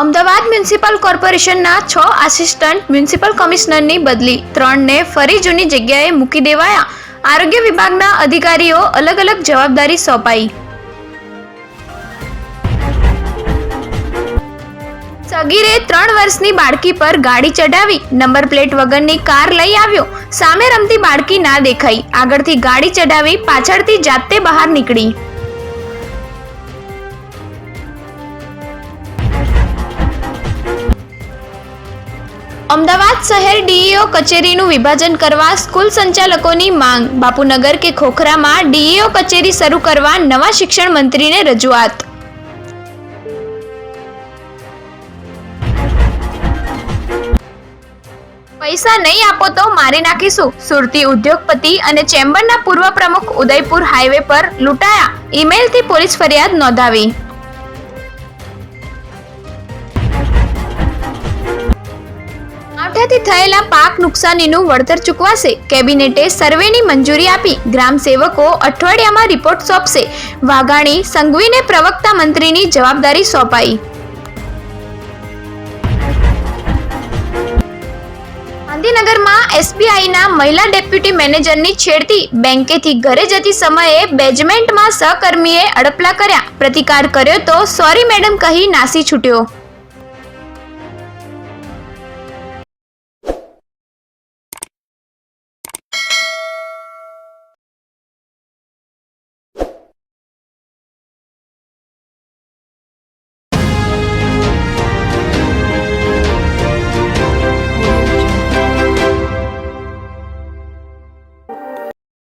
Ahmedabad municipal કોર્પોરેશનના છ assistant municipal કમિશનરની બદલી. ત્રણને ફરી જૂની જગ્યાએ મૂકી દેવાયા. આરોગ્ય વિભાગના અધિકારીઓ અલગ અલગ જવાબદારી સોંપાઈ. સગીરે ત્રણ વર્ષની બાળકી પર ગાડી ચડાવી નંબર પ્લેટ વગરની કાર લઈ આવ્યો. સામે રમતી બાળકી ના દેખાઈ. આગળથી ગાડી ચડાવી પાછળથી જાતે બહાર નીકળી. અમદાવાદ શહેર ડીઈઓ કચેરીનું વિભાજન કરવા સ્કૂલ સંચાલકોની માંગ. બાપુનગર કે ખોખરામાં ડીઈઓ કચેરી શરૂ કરવા નવા શિક્ષણ મંત્રીને રજૂઆત. પૈસા નહીં આપો તો મારી નાખીશું. સુરતી ઉદ્યોગપતિ અને ચેમ્બરના પૂર્વ પ્રમુખ ઉદયપુર હાઈવે પર લૂંટાયા. ઈમેલથી પોલીસ ફરિયાદ નોંધાવી. માવઠાથી થયેલા પાક નુકસાનીનું વળતર ચૂકવાશે. કેબિનેટે સર્વેની મંજૂરી આપી. ગ્રામ સેવકો અઠવાડિયામાં રિપોર્ટ સોંપશે. વાઘાણી સંઘવીને પ્રવક્તા મંત્રીની જવાબદારી સોંપાઈ. ગાંધીનગરમાં એસબીઆઈના મહિલા ડેપ્યુટી મેનેજરની છેડતી બેંકેથી ઘરે જતી સમયે બેજમેન્ટમાં સહકર્મીએ અડપલા કર્યા. પ્રતિકાર કર્યો તો સોરી મેડમ કહી નાસી છૂટ્યો.